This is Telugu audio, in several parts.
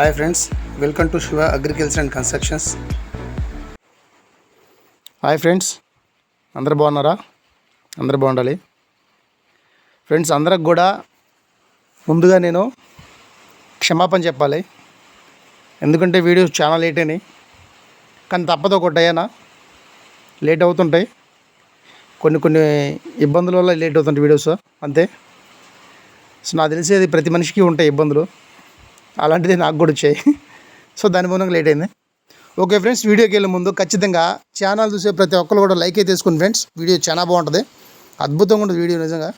Hi friends welcome to Shiva agriculture and constructions hi friends అందరు బాగున్నారా? అందరు బాగుండాలి. ఫ్రెండ్స్ అందరికి కూడా ముందుగా నేను క్షమాపణ చెప్పాలి. ఎందుకంటే వీడియోస్ చాలా లేట్ అయినాయి. కానీ తప్పదు ఒకటయ్యానా లేట్ అవుతుంటాయి. కొన్ని కొన్ని ఇబ్బందుల వల్ల లేట్ అవుతుంటాయి వీడియోస్. అంతే. సో నాకు తెలిసేది ప్రతి మనిషికి ఉంటాయి ఇబ్బందులు. అలాంటిది నాకు కూడా వచ్చాయి. సో దాని మూలంగా లేట్ అయింది. ఓకే ఫ్రెండ్స్ వీడియోకి వెళ్ళే ముందు ఖచ్చితంగా ఛానల్ చూసే ప్రతి ఒక్కరు కూడా లైక్ అయితే తీసుకోండి ఫ్రెండ్స్. వీడియో చాలా బాగుంటుంది. అద్భుతంగా ఉంటుంది వీడియో నిజంగా.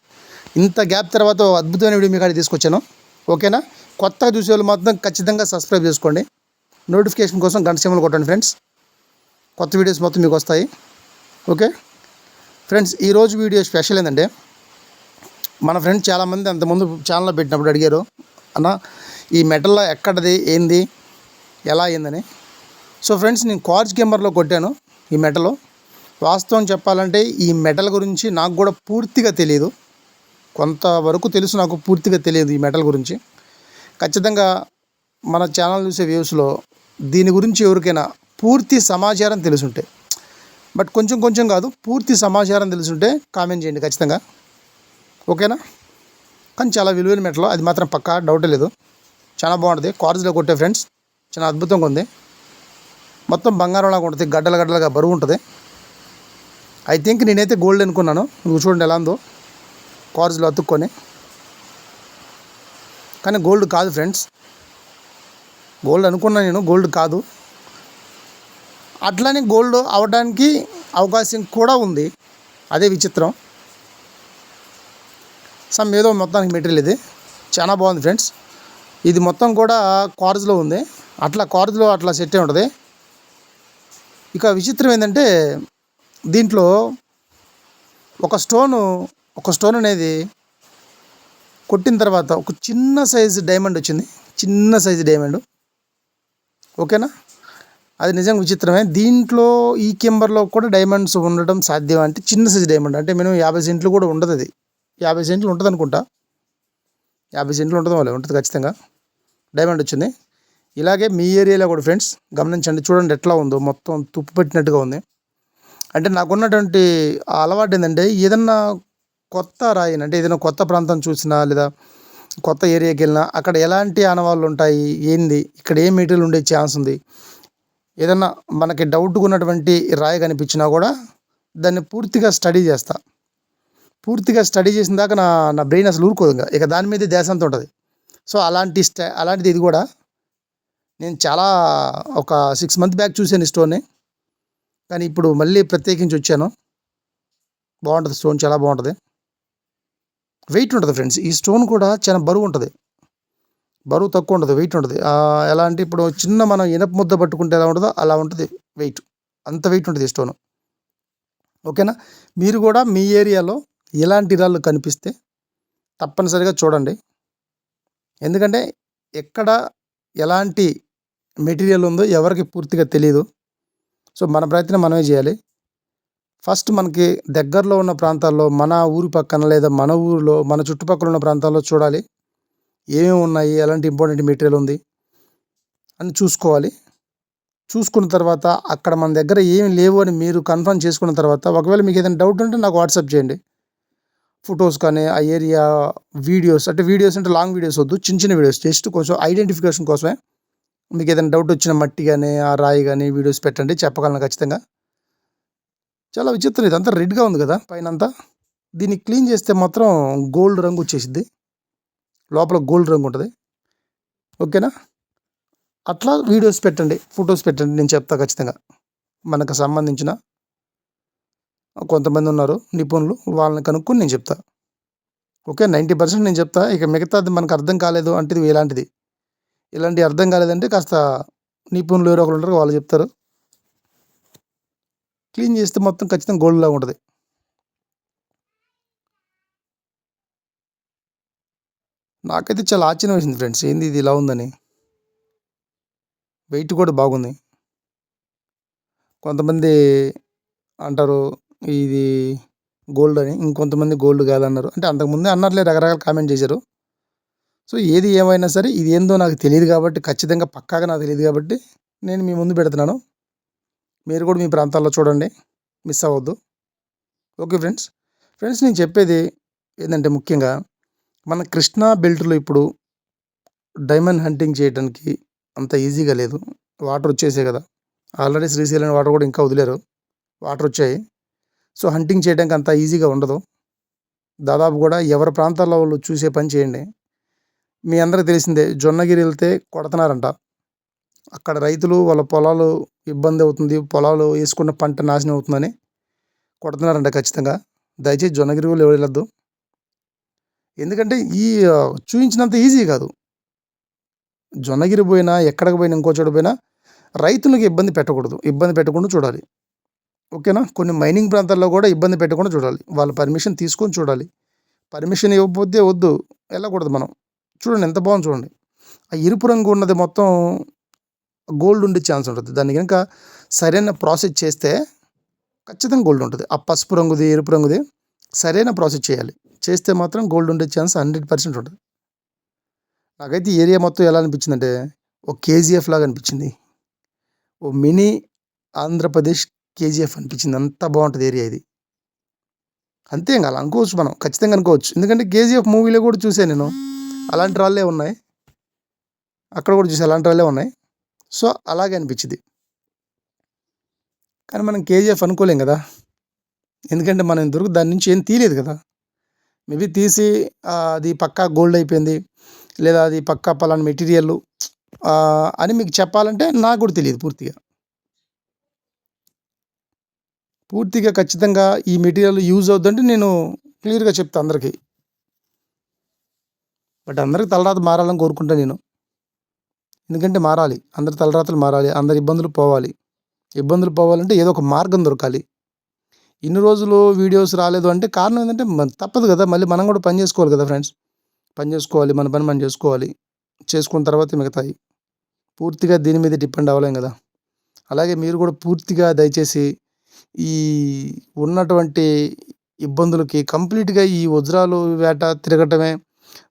ఇంత గ్యాప్ తర్వాత అద్భుతమైన వీడియో మీకు తీసుకొచ్చాను. ఓకేనా? కొత్తగా చూసే వాళ్ళు మాత్రం ఖచ్చితంగా సబ్స్క్రైబ్ చేసుకోండి. నోటిఫికేషన్ కోసం గంట సిమ్మలు కొట్టండి ఫ్రెండ్స్. కొత్త వీడియోస్ మొత్తం మీకు వస్తాయి. ఓకే? ఫ్రెండ్స్ ఈరోజు వీడియో స్పెషల్ ఏంటంటే మన ఫ్రెండ్స్ చాలామంది అంతకుముందు ఛానల్లో పెట్టినప్పుడు అడిగారు అన్న ఈ మెటల్లో ఎక్కడది ఏంది ఎలా అయిందని. సో ఫ్రెండ్స్ నేను కార్జ్ కెంబర్లో కొట్టాను ఈ మెటల్. వాస్తవం చెప్పాలంటే ఈ మెటల్ గురించి నాకు కూడా పూర్తిగా తెలియదు కొంతవరకు తెలుసు నాకు పూర్తిగా తెలియదు ఈ మెటల్ గురించి. ఖచ్చితంగా మన ఛానల్ చూసే వ్యూస్లో దీని గురించి ఎవరికైనా పూర్తి సమాచారం తెలుసుంటే బట్ కొంచెం కొంచెం కాదు పూర్తి సమాచారం తెలుసుంటే కామెంట్ చేయండి ఖచ్చితంగా. ఓకేనా? కానీ చాలా విలువైన మెటలో అది మాత్రం పక్కా డౌట్ లేదు. చాలా బాగుంటుంది. కార్జ్లో కొట్టే ఫ్రెండ్స్ చాలా అద్భుతంగా ఉంది. మొత్తం బంగారంలాగా ఉంటుంది. గడ్డల గడ్డలుగా బరువు ఉంటుంది. ఐ థింక్ నేనైతే గోల్డ్ అనుకున్నాను. నువ్వు చూడండి ఎలా ఉందో. కార్జ్లో అతుక్కొని. కానీ గోల్డ్ కాదు ఫ్రెండ్స్. గోల్డ్ అనుకున్నా నేను గోల్డ్ కాదు. అట్లానే గోల్డ్ అవడానికి అవకాశం కూడా ఉంది. అదే విచిత్రం. సమ్ ఏదో మొత్తానికి మెటీరియల్ ఇది. చాలా బాగుంది ఫ్రెండ్స్. ఇది మొత్తం కూడా కార్జ్లో ఉంది. అట్లా కార్జ్లో అట్లా సెట్ అయి ఉంటుంది. ఇక విచిత్రం ఏంటంటే దీంట్లో ఒక స్టోను ఒక స్టోన్ అనేది కొట్టిన తర్వాత ఒక చిన్న సైజు డైమండ్ వచ్చింది. చిన్న సైజు డైమండ్. ఓకేనా? అది నిజంగా విచిత్రమే. దీంట్లో ఈ కెంబర్లో కూడా డైమండ్స్ ఉండడం సాధ్యం అంటే చిన్న సైజు డైమండ్. అంటే మినిమం యాభై సెంట్లు కూడా ఉండదు అది. యాభై సెంట్లు ఉంటుంది అనుకుంటా యాభై సెంట్లు ఉంటుంది వాళ్ళు ఉంటుంది ఖచ్చితంగా. డైమండ్ వచ్చింది. ఇలాగే మీ ఏరియాలో కూడా ఫ్రెండ్స్ గమనించండి. చూడండి ఎట్లా ఉందో. మొత్తం తుప్పు పెట్టినట్టుగా ఉంది. అంటే నాకున్నటువంటి అలవాటు ఏంటంటే ఏదన్నా కొత్త రాయిని అంటే ఏదైనా కొత్త ప్రాంతం చూసినా లేదా కొత్త ఏరియాకి వెళ్ళినా అక్కడ ఎలాంటి ఆనవాళ్ళు ఉంటాయి? ఏంది? ఇక్కడ ఏ మెటీరియల్ ఉండే ఛాన్స్ ఉంది? ఏదన్నా మనకి డౌట్గా ఉన్నటువంటి రాయి కనిపించినా కూడా దాన్ని పూర్తిగా స్టడీ చేస్తా. పూర్తిగా స్టడీ చేసిన దాకా నా నా బ్రెయిన్ అసలు ఊరుకోదు ఇంకా. ఇక దాని మీదే దేశంతో ఉంటుంది. సో అలాంటి స్టా అలాంటిది ఇది కూడా. నేను చాలా ఒక సిక్స్ మంత్ బ్యాక్ చూశాను ఈ స్టోన్ని కానీ ఇప్పుడు మళ్ళీ ప్రత్యేకించి వచ్చాను. బాగుంటుంది స్టోన్ చాలా బాగుంటుంది. వెయిట్ ఉంటుంది ఫ్రెండ్స్ ఈ స్టోన్ కూడా చాలా బరువు ఉంటుంది. బరువు తక్కువ ఉంటుంది వెయిట్ ఉంటుంది. ఎలా అంటే ఇప్పుడు చిన్న మనం ఇనప ముద్ద పట్టుకుంటే ఎలా ఉంటుందో అలా ఉంటుంది వెయిట్ అంత వెయిట్ ఉంటుంది ఈ స్టోన్ ఓకేనా? మీరు కూడా మీ ఏరియాలో ఎలాంటి రాళ్ళు కనిపిస్తే తప్పనిసరిగా చూడండి. ఎందుకంటే ఎక్కడ ఎలాంటి మెటీరియల్ ఉందో ఎవరికి పూర్తిగా తెలియదు సో మన ప్రయత్నం మనమే చేయాలి. ఫస్ట్ మనకి దగ్గరలో ఉన్న ప్రాంతాల్లో మన ఊరి పక్కన లేదా మన ఊరిలో మన చుట్టుపక్కల ఉన్న ప్రాంతాల్లో చూడాలి. ఏమేమి ఉన్నాయి ఎలాంటి ఇంపార్టెంట్ మెటీరియల్ ఉంది అని చూసుకోవాలి. చూసుకున్న తర్వాత అక్కడ మన దగ్గర ఏమి లేవు అని మీరు కన్ఫర్మ్ చేసుకున్న తర్వాత ఒకవేళ మీకు ఏదైనా డౌట్ ఉంటే నాకు వాట్సాప్ చేయండి. ఫొటోస్ కానీ ఆ ఏరియా వీడియోస్ అంటే వీడియోస్ అంటే లాంగ్ వీడియోస్ వద్దు చిన్న చిన్న వీడియోస్ జస్ట్ కొంచెం ఐడెంటిఫికేషన్ కోసమే. మీకు ఏదైనా డౌట్ వచ్చిన మట్టి కానీ ఆ రాయి కానీ వీడియోస్ పెట్టండి చెప్పగలను ఖచ్చితంగా. చాలా విచిత్రం ఇదంతా రెడ్గా ఉంది కదా పైన అంతా దీన్ని క్లీన్ చేస్తే మాత్రం గోల్డ్ రంగు వచ్చేసిద్ది. లోపల గోల్డ్ రంగు ఉంటుంది. ఓకేనా? అట్లా వీడియోస్ పెట్టండి ఫొటోస్ పెట్టండి నేను చెప్తా ఖచ్చితంగా. మనకు సంబంధించిన కొంతమంది ఉన్నారు నిపుణులు వాళ్ళని కనుక్కొని నేను చెప్తా. ఓకే నైంటీ పర్సెంట్ నేను చెప్తా. ఇక మిగతాది మనకు అర్థం కాలేదు అంటే ఇలాంటిది. ఇలాంటి అర్థం కాలేదంటే కాస్త నిపుణులు ఎవరో ఒకరు ఉంటారు వాళ్ళు చెప్తారు. క్లీన్ చేస్తే మొత్తం ఖచ్చితంగా గోల్డ్ లాగా ఉంటుంది. నాకైతే చాలా ఆశ్చర్యం వేసింది ఫ్రెండ్స్. ఏంది ఇది ఇలా ఉందని? వెయిట్ కూడా బాగుంది. కొంతమంది అంటారు ఇది గోల్డ్ అని ఇంకొంతమంది గోల్డ్ కాదన్నారు. అంటే అంతకుముందే అన్నట్లే రకరకాల కామెంట్ చేశారు. సో ఏది ఏమైనా సరే ఇది ఏందో నాకు తెలియదు కాబట్టి ఖచ్చితంగా పక్కాగా నాకు తెలియదు కాబట్టి నేను మీ ముందు పెడుతున్నాను. మీరు కూడా మీ ప్రాంతాల్లో చూడండి మిస్ అవ్వద్దు. Okay friends. ఫ్రెండ్స్ నేను చెప్పేది ఏంటంటే ముఖ్యంగా మన కృష్ణా బెల్ట్లో ఇప్పుడు డైమండ్ హంటింగ్ చేయడానికి అంత ఈజీగా లేదు. వాటర్ వచ్చేసే కదా. ఆల్రెడీ శ్రీశైలం వాటర్ కూడా ఇంకా వదిలేరు. వాటర్ వచ్చాయి. సో హంటింగ్ చేయడానికి అంత ఈజీగా ఉండదు. దాదాపు కూడా ఎవరి ప్రాంతాల్లో వాళ్ళు చూసే పని చేయండి. మీ అందరికి తెలిసిందే జొన్నగిరి వెళ్తే కొడుతున్నారంట అక్కడ రైతులు వాళ్ళ పొలాలు ఇబ్బంది అవుతుంది పొలాలు వేసుకున్న పంట నాశనం అవుతుందని కొడుతున్నారంట ఖచ్చితంగా. దయచేసి జొన్నగిరి వాళ్ళు వెళ్ళొద్దు. ఎందుకంటే ఈ చూపించినంత ఈజీ కాదు. జొన్నగిరి పోయినా ఎక్కడికి పోయినా ఇంకో చోట పోయినా రైతులకు ఇబ్బంది పెట్టకూడదు. ఇబ్బంది పెట్టకుండా చూడాలి. ఓకేనా? కొన్ని మైనింగ్ ప్రాంతాల్లో కూడా ఇబ్బంది పెట్టకుండా చూడాలి. వాళ్ళ పర్మిషన్ తీసుకొని చూడాలి. పర్మిషన్ ఇవ్వకపోతే వద్దు. వెళ్ళకూడదు మనం. చూడండి ఎంత బాగుంది చూడండి. ఆ ఎరుపు రంగు ఉన్నది మొత్తం గోల్డ్ ఉండే ఛాన్స్ ఉంటుంది. దాన్ని కనుక సరైన ప్రాసెస్ చేస్తే ఖచ్చితంగా గోల్డ్ ఉంటుంది. ఆ పసుపు రంగుది ఎరుపు రంగుది సరైన ప్రాసెస్ చేయాలి. చేస్తే మాత్రం గోల్డ్ ఉండే ఛాన్స్ హండ్రెడ్ పర్సెంట్ ఉంటుంది. నాకైతే ఈ ఏరియా మొత్తం ఎలా అనిపించిందంటే ఒక కేజీఎఫ్ లాగా అనిపించింది. ఓ మినీ ఆంధ్రప్రదేశ్ కేజీఎఫ్ అనిపించింది. అంత బాగుంటుంది ఏరియా ఇది. అంతే ఇంకా అలా అనుకోవచ్చు మనం. ఖచ్చితంగా అనుకోవచ్చు. ఎందుకంటే కేజీఎఫ్ మూవీలో కూడా చూసాను నేను. అలాంటి రాళ్ళే ఉన్నాయి. అక్కడ కూడా చూసి అలాంటి రాళ్ళే ఉన్నాయి. సో అలాగే అనిపించింది. కానీ మనం కేజీఎఫ్ అనుకోలేం కదా. ఎందుకంటే మనం ఇంతవరకు దాని నుంచి ఏం తీయలేదు కదా. మేబీ తీసి అది పక్కా గోల్డ్ అయిపోయింది. లేదా అది పక్కా పలానా మెటీరియల్. అని మీకు చెప్పాలంటే నాకు కూడా తెలియదు పూర్తిగా. పూర్తిగా ఖచ్చితంగా ఈ మెటీరియల్ యూజ్ అవుతుందంటే నేను క్లియర్గా చెప్తాను అందరికీ. బట్ అందరికి తలరాత మారాలని కోరుకుంటాను నేను. ఎందుకంటే మారాలి. అందరి తలరాతలు మారాలి. అందరి ఇబ్బందులు పోవాలి. ఇబ్బందులు పోవాలంటే ఏదో ఒక మార్గం దొరకాలి. ఇన్ని రోజులు వీడియోస్ రాలేదు అంటే కారణం ఏంటంటే తప్పదు కదా. మళ్ళీ మనం కూడా పని చేసుకోవాలి కదా ఫ్రెండ్స్. పని చేసుకోవాలి. మన పని మనం చేసుకోవాలి. చేసుకున్న తర్వాత మిగతాయి. పూర్తిగా దీని మీద డిపెండ్ అవ్వలేం కదా. అలాగే మీరు కూడా పూర్తిగా దయచేసి ఈ ఉన్నటువంటి ఇబ్బందులకి కంప్లీట్గా ఈ వజ్రాలు వేట తిరగటమే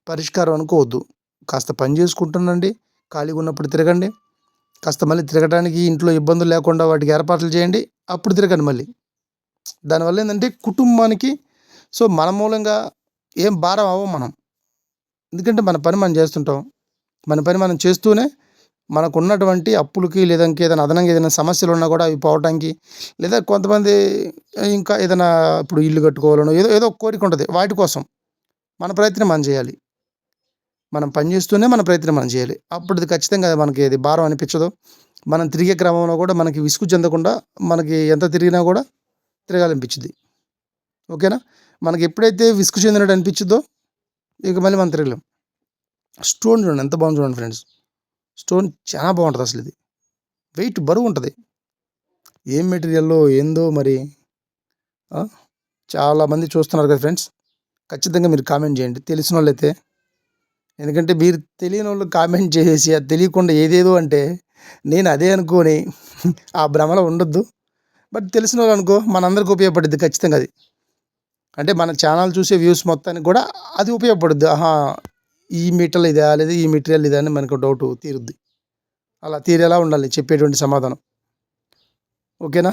పరిష్కారం అనుకోవద్దు. కాస్త పని చేసుకుంటుండండి ఖాళీగా ఉన్నప్పుడు తిరగండి. కాస్త మళ్ళీ తిరగడానికి ఇంట్లో ఇబ్బందులు లేకుండా వాటికి ఏర్పాట్లు చేయండి. అప్పుడు తిరగండి మళ్ళీ. దానివల్ల ఏంటంటే కుటుంబానికి సో మన మూలంగా ఏం భారం అవ్వం మనం. ఎందుకంటే మన పని మనం చేస్తుంటాం. మన పని మనం చేస్తూనే మనకు ఉన్నటువంటి అప్పులకి లేదా ఇంకేదైనా అదనంగా ఏదైనా సమస్యలు ఉన్నా కూడా అవి పోవటానికి లేదా కొంతమంది ఇంకా ఏదైనా ఇప్పుడు ఇల్లు కట్టుకోవాలనో ఏదో ఏదో ఒక కోరిక ఉంటుంది. వాటి కోసం మన ప్రయత్నం మనం చేయాలి. మనం పని చేస్తూనే మన ప్రయత్నం మనం చేయాలి. అప్పుడు ఖచ్చితంగా మనకి ఇది భారం అనిపించదు. మనం తిరిగే క్రమంలో కూడా మనకి విసుగు చెందకుండా మనకి ఎంత తిరిగినా కూడా తిరగాలనిపించింది ఓకేనా? మనకి ఎప్పుడైతే విసుగు చెందినట్టు అనిపించిందో ఇక మళ్ళీ మనం తిరగలేం. స్టోన్ చూడండి ఎంత బాగుంది చూడండి ఫ్రెండ్స్. స్టోన్ చాలా బాగుంటుంది అసలు ఇది. వెయిట్ బరువు ఉంటుంది ఏం మెటీరియల్లో ఏందో మరి చాలామంది చూస్తున్నారు కదా ఫ్రెండ్స్. ఖచ్చితంగా మీరు కామెంట్ చేయండి. తెలిసిన వాళ్ళైతే ఎందుకంటే మీరు తెలియని వాళ్ళు కామెంట్ చేసేసి అది తెలియకుండా ఏదేదో అంటే నేను అదే అనుకోని ఆ భ్రమలో ఉండొద్దు. బట్ తెలిసిన వాళ్ళు అనుకో మనందరికి ఉపయోగపడుద్ది ఖచ్చితంగా అది. అంటే మన ఛానల్ చూసే వ్యూస్ మొత్తానికి కూడా అది ఉపయోగపడుద్ది. ఆహా ఈ మెటీరియల్ ఇదా లేదా ఈ మెటీరియల్ ఇదా అని మనకు డౌట్ తీరుద్ది. అలా తీరేలా ఉండాలి చెప్పేటువంటి సమాధానం. ఓకేనా?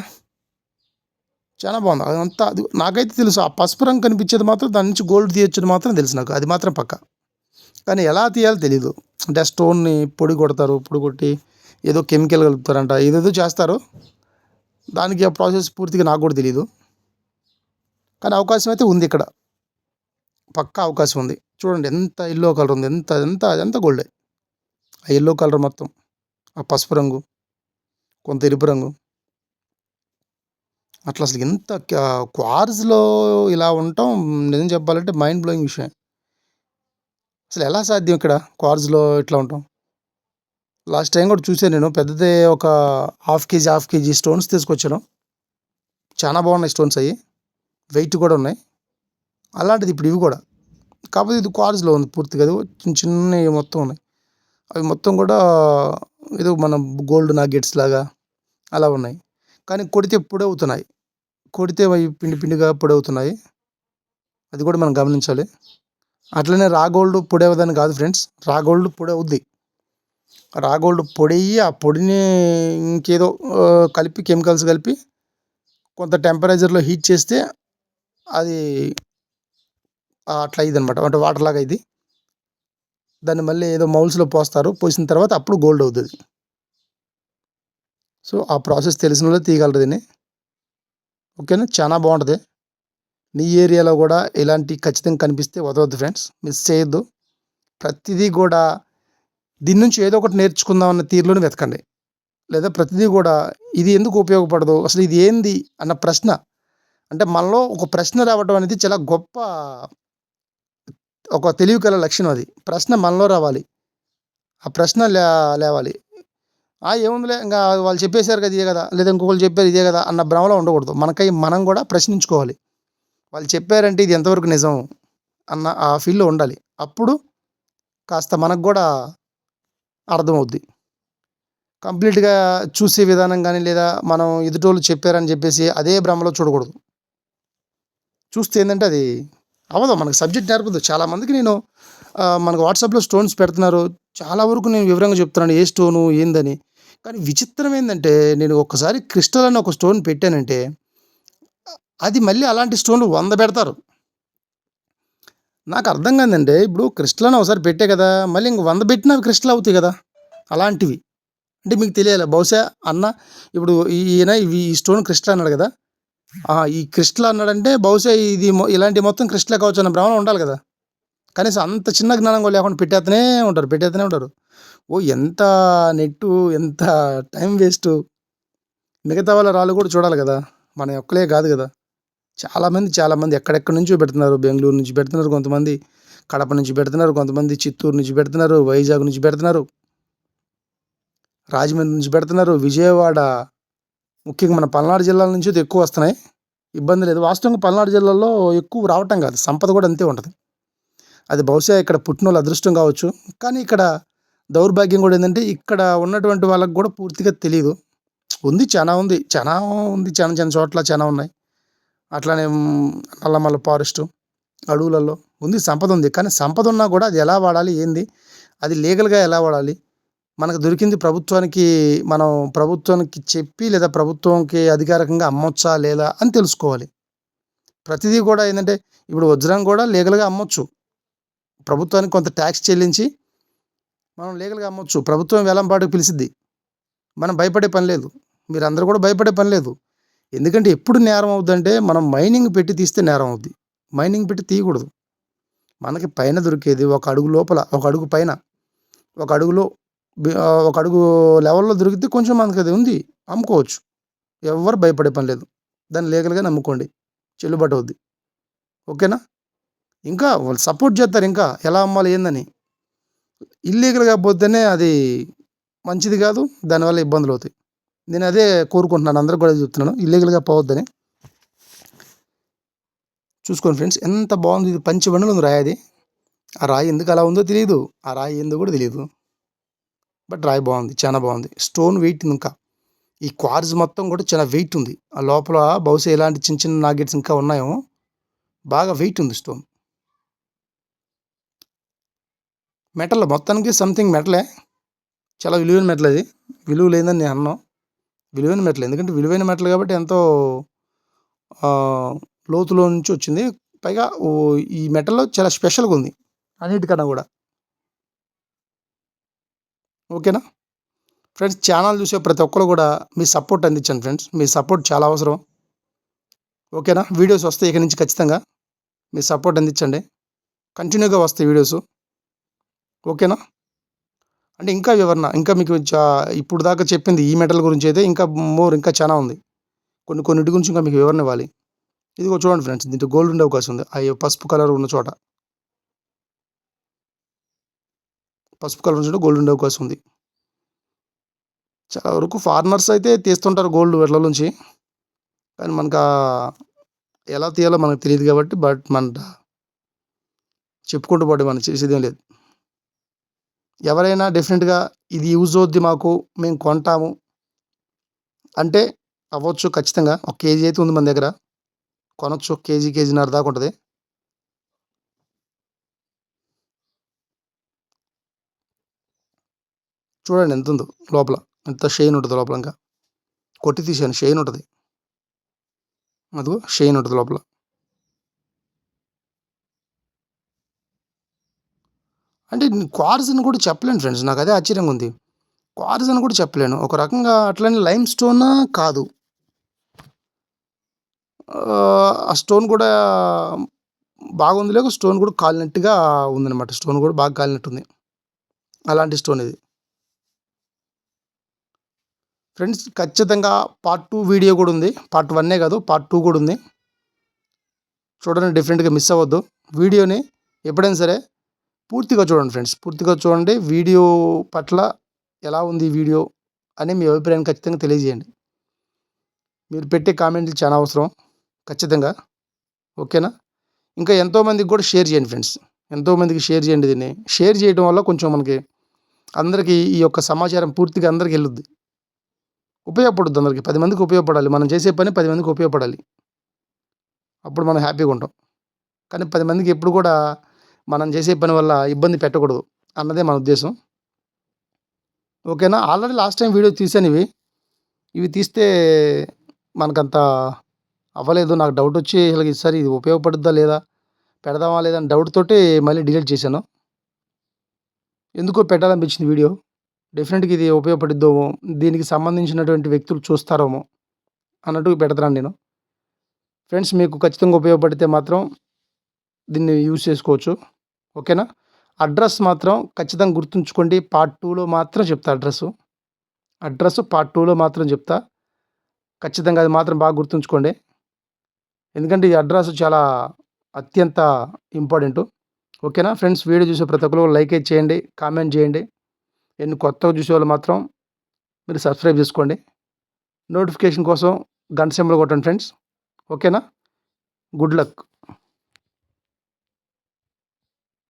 చాలా బాగుంది. అదంతా అది నాకైతే తెలుసు. ఆ పసుపు రంగు కనిపించేది మాత్రం దాని నుంచి గోల్డ్ తీయొచ్చేది మాత్రం తెలుసు నాకు. అది మాత్రం పక్క. కానీ ఎలా తీయాలో తెలియదు అంటే స్టోన్ని పొడి కొడతారు పొడి కొట్టి ఏదో కెమికల్ కలుపుతారంట ఏదేదో చేస్తారు. దానికి ఆ ప్రాసెస్ పూర్తిగా నాకు కూడా తెలియదు కానీ అవకాశం అయితే ఉంది ఇక్కడ. పక్కా అవకాశం ఉంది. చూడండి ఎంత ఎల్లో కలర్ ఉంది ఎంత ఎంత ఎంత గోల్డే ఆ ఎల్లో కలర్ మొత్తం ఆ పసుపు రంగు కొంత ఎరుపు రంగు. అట్లా అసలు ఎంత క్వార్స్లో ఇలా ఉండటం నిజం చెప్పాలంటే మైండ్ బ్లోయింగ్ విషయం అసలు ఎలా సాధ్యం ఇక్కడ క్వార్స్లో ఇట్లా ఉంటాం లాస్ట్ టైం కూడా చూసాను నేను పెద్దదే ఒక half KG half KG stones తీసుకొచ్చాను. చాలా బాగున్నాయి స్టోన్స్ అవి వెయిట్ కూడా ఉన్నాయి. అలాంటిది ఇప్పుడు ఇవి కూడా. కాకపోతే ఇది క్వార్స్లో ఉంది పూర్తిగా. అది చిన్న చిన్నవి మొత్తం ఉన్నాయి. అవి మొత్తం కూడా ఏదో మన గోల్డ్ నాగెట్స్ లాగా అలా ఉన్నాయి. కానీ కొడితే పొడవుతున్నాయి. కొడితే అవి పిండి పిండిగా పొడవుతున్నాయి. అది కూడా మనం గమనించాలి. అట్లనే రా గోల్డ్ పొడి కాదు ఫ్రెండ్స్ రా గోల్డ్ పొడి అవుద్ది రా గోల్డ్ పొడి ఆ పొడిని ఇంకేదో కలిపి కెమికల్స్ కలిపి కొంత టెంపరేచర్లో హీట్ చేస్తే అది అట్లా ఇది అనమాట అంటే వాటర్ లాగా ఇది. దాన్ని మళ్ళీ ఏదో మౌల్స్లో పోస్తారు. పోసిన తర్వాత అప్పుడు గోల్డ్ అవుతుంది. సో ఆ ప్రాసెస్ తెలిసిన వాళ్ళు తీయగలరు దీన్ని. ఓకేనా? చాలా బాగుంటుంది. నీ ఏరియాలో కూడా ఇలాంటి ఖచ్చితంగా కనిపిస్తే వదవద్దు ఫ్రెండ్స్. మిస్ చేయొద్దు. ప్రతిదీ కూడా దీని నుంచి ఏదో ఒకటి నేర్చుకుందాం అన్న తీరులోనే వెతకండి. లేదా ప్రతిదీ కూడా ఇది ఎందుకు ఉపయోగపడదు? అసలు ఇది ఏంది? అన్న ప్రశ్న. అంటే మనలో ఒక ప్రశ్న రావడం అనేది చాలా గొప్ప ఒక తెలివి కల లక్షణం అది. ప్రశ్న మనలో రావాలి. ఆ ప్రశ్న లే లేవాలి. ఆ ఏముందిలే ఇంకా వాళ్ళు చెప్పేశారు కదా ఇదే కదా లేదా ఇంకొకరు చెప్పారు ఇదే కదా అన్న భ్రమలో ఉండకూడదు. మనకై మనం కూడా ప్రశ్నించుకోవాలి. వాళ్ళు చెప్పారంటే ఇది ఎంతవరకు నిజం అన్న ఆ ఫీల్లో ఉండాలి. అప్పుడు కాస్త మనకు కూడా అర్థమవుద్ది. కంప్లీట్గా చూసే విధానం కానీ లేదా మనం ఎదుటోళ్ళు చెప్పారని చెప్పేసి అదే భ్రమలో చూడకూడదు. చూస్తే ఏంటంటే అది అవ్వదు మనకు సబ్జెక్ట్ నేర్పదు చాలామందికి నేను మనకు వాట్సాప్లో స్టోన్స్ పెడుతున్నారు. చాలా వరకు నేను వివరంగా చెప్తున్నాను ఏ స్టోను ఏందని. కానీ విచిత్రం ఏంటంటే నేను ఒక్కసారి క్రిస్టల్ అని ఒక స్టోన్ పెట్టానంటే అది మళ్ళీ అలాంటి స్టోన్లు వంద పెడతారు. నాకు అర్థం కాదండి ఇప్పుడు క్రిస్టల్ అని ఒకసారి పెట్టే కదా మళ్ళీ ఇంక వంద పెట్టినా అవి క్రిస్టల్ అవుతాయి కదా అలాంటివి. అంటే మీకు తెలియాలి? బహుశా అన్న ఇప్పుడు ఈయన ఈ స్టోన్ క్రిస్టల్ అన్నాడు కదా ఈ క్రిస్టల్ అన్నాడంటే బహుశా ఇది ఇలాంటి మొత్తం క్రిస్టల్ కావచ్చు అన్న భ్రమణ ఉండాలి కదా. కనీసం అంత చిన్న జ్ఞానం కూడా లేకుండా పెట్టేస్తూనే ఉంటారు పెట్టేస్తూనే ఉంటారు. ఓ ఎంత నెట్టు ఎంత టైం వేస్ట్. మిగతా వాళ్ళ రాళ్ళు కూడా చూడాలి కదా. మన ఒక్కలే కాదు కదా. చాలామంది చాలామంది ఎక్కడెక్కడి నుంచో పెడుతున్నారు? బెంగళూరు నుంచి పెడుతున్నారు కొంతమంది. కడప నుంచి పెడుతున్నారు కొంతమంది. చిత్తూరు నుంచి పెడుతున్నారు. వైజాగ్ నుంచి పెడుతున్నారు. రాజమండ్రి నుంచి పెడుతున్నారు. విజయవాడ ముఖ్యంగా మన పల్నాడు జిల్లాల నుంచి అయితే ఎక్కువ వస్తున్నాయి. ఇబ్బంది లేదు. వాస్తవంగా పల్నాడు జిల్లాలో ఎక్కువ రావటం కాదు. సంపద కూడా అంతే ఉంటుంది. అది బహుశా ఇక్కడ పుట్టిన వాళ్ళు అదృష్టం కావచ్చు. కానీ ఇక్కడ దౌర్భాగ్యం కూడా ఏంటంటే ఇక్కడ ఉన్నటువంటి వాళ్ళకి కూడా పూర్తిగా తెలియదు ఉంది చాలా ఉంది. చాలా ఉంది. చాలా చాలా చోట్ల చాలా ఉన్నాయి. అట్లానే నల్లమల్ల ఫారెస్ట్ అడవులలో ఉంది. సంపద ఉంది. కానీ సంపద ఉన్నా కూడా అది ఎలా వాడాలి ఏంది? అది లీగల్గా ఎలా వాడాలి? మనకు దొరికింది ప్రభుత్వానికి మనం ప్రభుత్వానికి చెప్పి లేదా ప్రభుత్వంకి అధికారికంగా అమ్మొచ్చా లేదా అని తెలుసుకోవాలి. ప్రతిదీ కూడా ఏంటంటే ఇప్పుడు వజ్రం కూడా లీగల్గా అమ్మొచ్చు. ప్రభుత్వానికి కొంత ట్యాక్స్ చెల్లించి మనం లీగల్గా అమ్మొచ్చు. ప్రభుత్వం వేలంపాటుకు పిలిచిద్ది. మనం భయపడే పని లేదు. మీరందరూ కూడా భయపడే పని లేదు. ఎందుకంటే ఎప్పుడు నేరం అవుద్దంటే మనం మైనింగ్ పెట్టి తీస్తే నేరం అవుద్ది. మైనింగ్ పెట్టి తీయకూడదు. మనకి పైన దొరికేది ఒక అడుగు లోపల ఒక అడుగు పైన. ఒక అడుగులో ఒక అడుగు లెవెల్లో దొరికితే కొంచెం మనకి అది ఉంది అమ్ముకోవచ్చు. ఎవరు భయపడే పని లేదు. దాన్ని లీగల్గా నమ్ముకోండి. చెల్లుబాటు అవుద్ది. ఓకేనా? ఇంకా వాళ్ళు సపోర్ట్ చేస్తారు ఇంకా. ఎలా అమ్మాలి ఏందని. ఇల్లీగల్గా పోతేనే అది మంచిది కాదు దానివల్ల ఇబ్బందులు అవుతాయి. నేను అదే కోరుకుంటున్నాను అందరూ కూడా చెప్తున్నాను. ఇల్లీగల్గా పోవద్దని. చూసుకోండి ఫ్రెండ్స్ ఎంత బాగుంది ఇది. పంచబండలు ఉంది రాయి అది. ఆ రాయి ఎందుకు అలా ఉందో తెలియదు. ఆ రాయి ఎందుకు కూడా తెలియదు. బట్ రాయి బాగుంది చాలా బాగుంది. స్టోన్ వెయిట్ ఇంకా. ఈ క్వార్జ్ మొత్తం కూడా చాలా వెయిట్ ఉంది. ఆ లోపల బహుశా ఇలాంటి చిన్న చిన్న నాగెట్స్ ఇంకా ఉన్నాయో. బాగా వెయిట్ ఉంది స్టోన్. మెటల్ మొత్తానికి సంథింగ్ మెటలే. చాలా విలువైన మెటల్ అది. విలువ లేదని నేను అన్నాను విలువైన మెటల్ ఎందుకంటే విలువైన మెటల్ కాబట్టి ఎంతో లోతులో నుంచి వచ్చింది. పైగా ఓ ఈ మెటల్లో చాలా స్పెషల్గా ఉంది. అన్నిటికన్నా కూడా. ఓకేనా? ఫ్రెండ్స్ ఛానల్ చూసే ప్రతి ఒక్కరు కూడా మీ సపోర్ట్ అందించండి ఫ్రెండ్స్. మీ సపోర్ట్ చాలా అవసరం. ఓకేనా? వీడియోస్ వస్తాయి ఇక నుంచి ఖచ్చితంగా మీ సపోర్ట్ అందించండి. కంటిన్యూగా వస్తాయి వీడియోస్. ఓకేనా? అంటే ఇంకా వివరణ ఇంకా మీకు చా ఇప్పుడు దాకా చెప్పింది ఈ మెటల్ గురించి అయితే ఇంకా మోర్ ఇంకా చాలా ఉంది. కొన్ని కొన్నిటి గురించి ఇంకా మీకు వివరణ ఇవ్వాలి. ఇదిగో చూడండి ఫ్రెండ్స్ దీంట్లో గోల్డ్ ఉండే అవకాశం ఉంది. ఆ పసుపు కలర్ ఉన్న చోట. పసుపు కలర్ నుంచి గోల్డ్ ఉండే అవకాశం ఉంది. చాలా వరకు ఫారినర్స్ అయితే తీస్తుంటారు గోల్డ్ వెట్ల నుంచి. కానీ మనకు ఎలా తీయాలో మనకు తెలియదు కాబట్టి బట్ మన చెప్పుకుంటూ పోటీ మనం చేసేదేం లేదు. ఎవరైనా డెఫినెట్గా ఇది యూజ్ అవుద్ది మాకు మేము కొంటాము. అంటే అవ్వచ్చు ఖచ్చితంగా. ఒక కేజీ అయితే ఉంది మన దగ్గర. కొనొచ్చు కేజీ కేజీన్నర దాకా ఉంటుంది. చూడండి ఎంత ఉందో లోపల. ఎంత షైన్ ఉంటుంది లోపల ఇంకా. కొట్టి తీసాను షైన్ ఉంటుంది. అదిగో షైన్ ఉంటుంది లోపల. అంటే క్వార్స్ అని కూడా చెప్పలేను ఫ్రెండ్స్ నాకు అదే ఆశ్చర్యంగా ఉంది. క్వార్స్ అని కూడా చెప్పలేను. ఒక రకంగా అట్లనే లైమ్ స్టోన్ కాదు ఆ స్టోన్ కూడా బాగుంది లేక స్టోన్ కూడా కాలినట్టుగా ఉందన్నమాట. స్టోన్ కూడా బాగా కాలినట్టుంది. అలాంటి స్టోన్ ఇది. ఫ్రెండ్స్ ఖచ్చితంగా పార్ట్ టూ వీడియో కూడా ఉంది. పార్ట్ వన్నే కాదు పార్ట్ టూ కూడా ఉంది. చూడండి డిఫరెంట్గా మిస్ అవ్వద్దు. వీడియోని ఎప్పుడైనా సరే పూర్తిగా చూడండి ఫ్రెండ్స్ పూర్తిగా చూడండి వీడియో పట్ల ఎలా ఉంది వీడియో అని మీ అభిప్రాయాన్ని ఖచ్చితంగా తెలియజేయండి. మీరు పెట్టే కామెంట్లు చాలా అవసరం ఖచ్చితంగా. ఓకేనా ఇంకా ఎంతోమందికి కూడా షేర్ చేయండి ఫ్రెండ్స్ ఎంతోమందికి షేర్ చేయండి దీన్ని. షేర్ చేయడం వల్ల కొంచెం మనకి అందరికీ ఈ యొక్క సమాచారం పూర్తిగా అందరికీ వెళ్ళుద్ది. ఉపయోగపడుద్ది అందరికి. పది మందికి ఉపయోగపడాలి. మనం చేసే పని పది మందికి ఉపయోగపడాలి. అప్పుడు మనం హ్యాపీగా ఉంటాం. కానీ పది మందికి ఎప్పుడు కూడా మనం చేసే పని వల్ల ఇబ్బంది పెట్టకూడదు అన్నదే మన ఉద్దేశం. ఓకేనా? ఆల్రెడీ లాస్ట్ టైం వీడియో తీసాను ఇవి ఇవి తీస్తే మనకంత అవ్వలేదు. నాకు డౌట్ వచ్చి ఇలాగ ఈసారి ఇది ఉపయోగపడుద్దా లేదా? పెడదామా లేదా? అని డౌట్ తోటి మళ్ళీ డిలీట్ చేశాను. ఎందుకో పెట్టాలనిపించింది వీడియో. డెఫినెట్గా ఇది ఉపయోగపడిద్దేమో దీనికి సంబంధించినటువంటి వ్యక్తులు చూస్తారేమో అన్నట్టు పెడతాను నేను. ఫ్రెండ్స్ మీకు ఖచ్చితంగా ఉపయోగపడితే మాత్రం దీన్ని యూజ్ చేసుకోవచ్చు. ఓకేనా? అడ్రస్ మాత్రం ఖచ్చితంగా గుర్తుంచుకోండి. పార్ట్ టూలో మాత్రం చెప్తా అడ్రస్ అడ్రస్ పార్ట్ టూలో మాత్రం చెప్తా. ఖచ్చితంగా అది మాత్రం బాగా గుర్తుంచుకోండి. ఎందుకంటే ఈ అడ్రస్ చాలా అత్యంత ఇంపార్టెంట్. ఓకేనా? ఫ్రెండ్స్ వీడియో చూసే ప్రతి ఒక్కరు లైక్ చేయండి కామెంట్ చేయండి. ఎన్ని కొత్తగా చూసేవాళ్ళు మాత్రం మీరు సబ్స్క్రైబ్ చేసుకోండి. నోటిఫికేషన్ కోసం గంట సింబల్ కొట్టండి ఫ్రెండ్స్. ఓకేనా? Good luck.